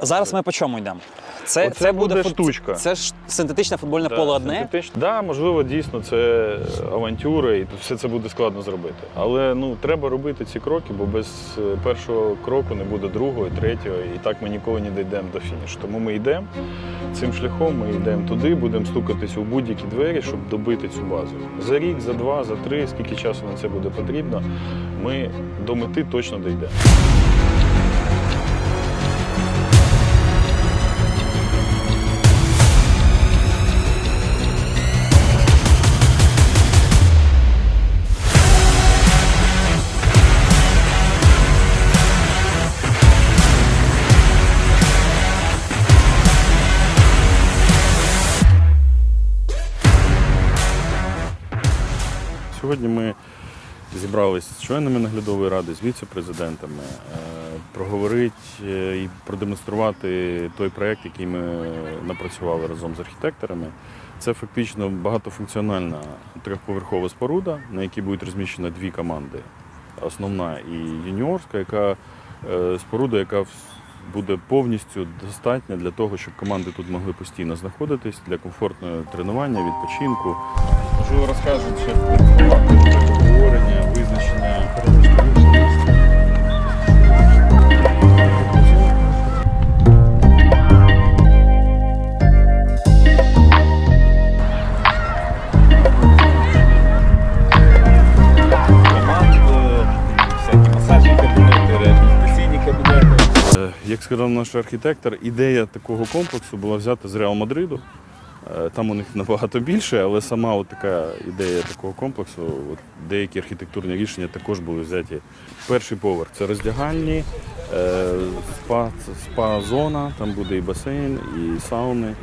Зараз ми по чому йдемо? Це, Оце буде фут- штучка. Це ж синтетичне футбольне поле одне. Синтетично. Да, можливо, дійсно це авантюра, і все це буде складно зробити. Але ну треба робити ці кроки, бо без е, першого кроку не буде другого, третього, і так ми ніколи не дійдемо до фінішу. Тому ми йдемо цим шляхом, ми йдемо туди, будемо стукатись у будь-які двері, щоб добити цю базу. За рік, за два, за три, скільки часу на це буде потрібно, ми до мети точно дійдемо. Сьогодні ми зібралися з членами наглядової ради, з віце-президентами, е, проговорити е, і продемонструвати той проєкт, який ми напрацювали разом з архітекторами. Це фактично багатофункціональна трьохповерхова споруда, на якій будуть розміщені дві команди: основна і юніорська, яка е, споруда, яка буде повністю достатня для того, щоб команди тут могли постійно знаходитись для комфортного тренування, відпочинку. Можливо, розкажуть ще обговорення, визначення. Як сказав наш архітектор, ідея такого комплексу була взята з Реал Мадриду. Е, Там у них набагато більше, але сама от така ідея такого комплексу, от деякі архітектурні рішення також були взяті. Перший поверх це роздягальні, е, спа, спа-зона, там буде і басейн, і сауни,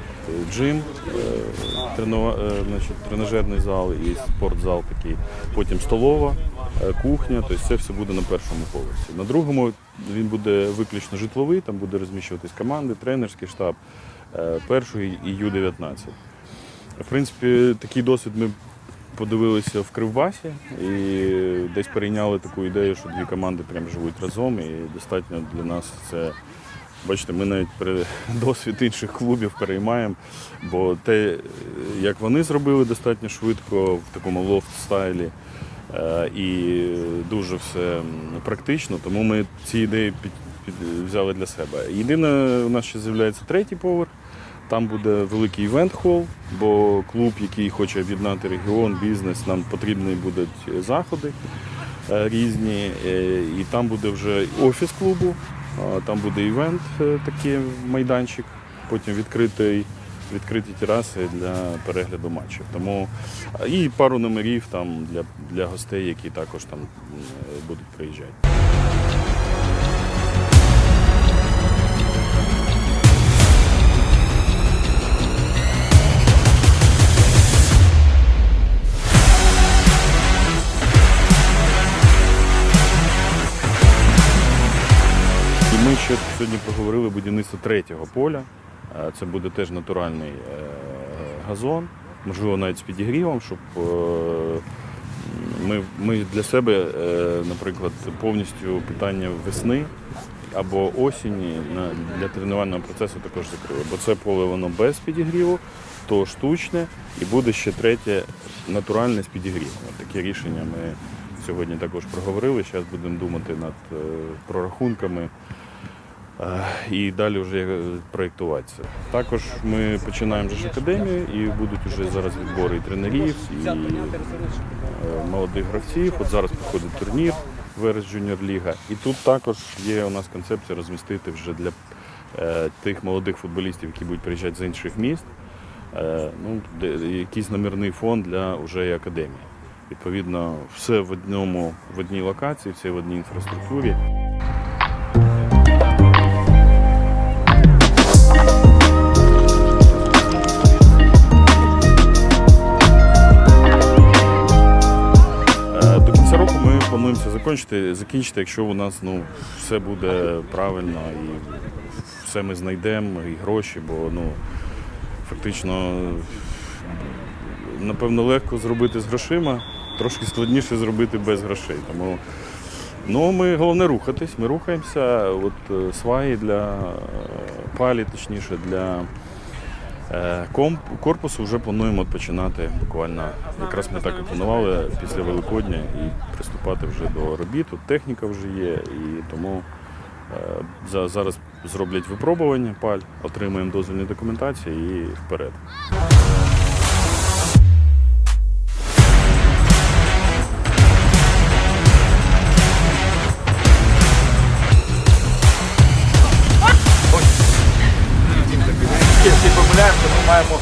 джим, е, тренува- е, значить, тренажерний зал і спортзал такий. Потім столова, е, кухня, тобто це все буде на першому поверсі. На другому він буде виключно житловий, там буде розміщуватись команди, тренерський штаб е, першої і Ю-19. В принципі, такий досвід ми подивилися в Кривбасі і десь перейняли таку ідею, що дві команди прям живуть разом, і достатньо для нас це. Бачите, ми навіть досвід інших клубів переймаємо, бо те, як вони зробили достатньо швидко в такому лофт-стайлі е, і дуже все практично, тому ми ці ідеї під, під, взяли для себе. Єдине, у нас ще з'являється третій поверх. Там буде великий івент-хол, бо клуб, який хоче об'єднати регіон, бізнес, нам потрібні будуть заходи е, різні. е, І там буде вже офіс клубу, там буде івент, е, такий майданчик, потім відкритий. Відкриті тераси для перегляду матчів. Тому і пару номерів там для, для гостей, які також там будуть приїжджати. Ще сьогодні проговорили будівництво третього поля. Е, Це буде теж натуральний е, газон, можливо, навіть з підігрівом, щоб е, ми, ми для себе, наприклад, повністю питання весни або осені для тренувального процесу також закрили. Бо це поле воно без підігріву, то штучне, і буде ще третє натуральне з підігрівом. Таке рішення ми сьогодні також проговорили. Зараз будемо думати над прорахунками. Е, І далі вже е, проєктуватися. Також ми починаємо ж академію і будуть вже зараз відбори і тренерів, і е, молодих гравців. От зараз проходить турнір Верес Джуніор Ліга. І тут також є у нас концепція розмістити вже для тих молодих футболістів, які будуть приїжджати з інших міст, ну, якийсь номерний фонд для вже академії. Відповідно, все в одному в одній локації, все в одній інфраструктурі. Закінчити, закінчити, якщо у нас ну, все буде правильно і все ми знайдемо, і гроші, бо ну, фактично, напевно, легко зробити з грошима, трошки складніше зробити без грошей. Тому ну, ми головне рухатись, ми рухаємося. От е, сваї для е, палі, точніше, для е, комп, корпусу вже плануємо починати буквально. Якраз ми так і планували після Великодня і приступати вже до робіт. Техніка вже є, і тому е, за- зараз зроблять випробування паль, отримаємо дозвільні документації і вперед. Маємо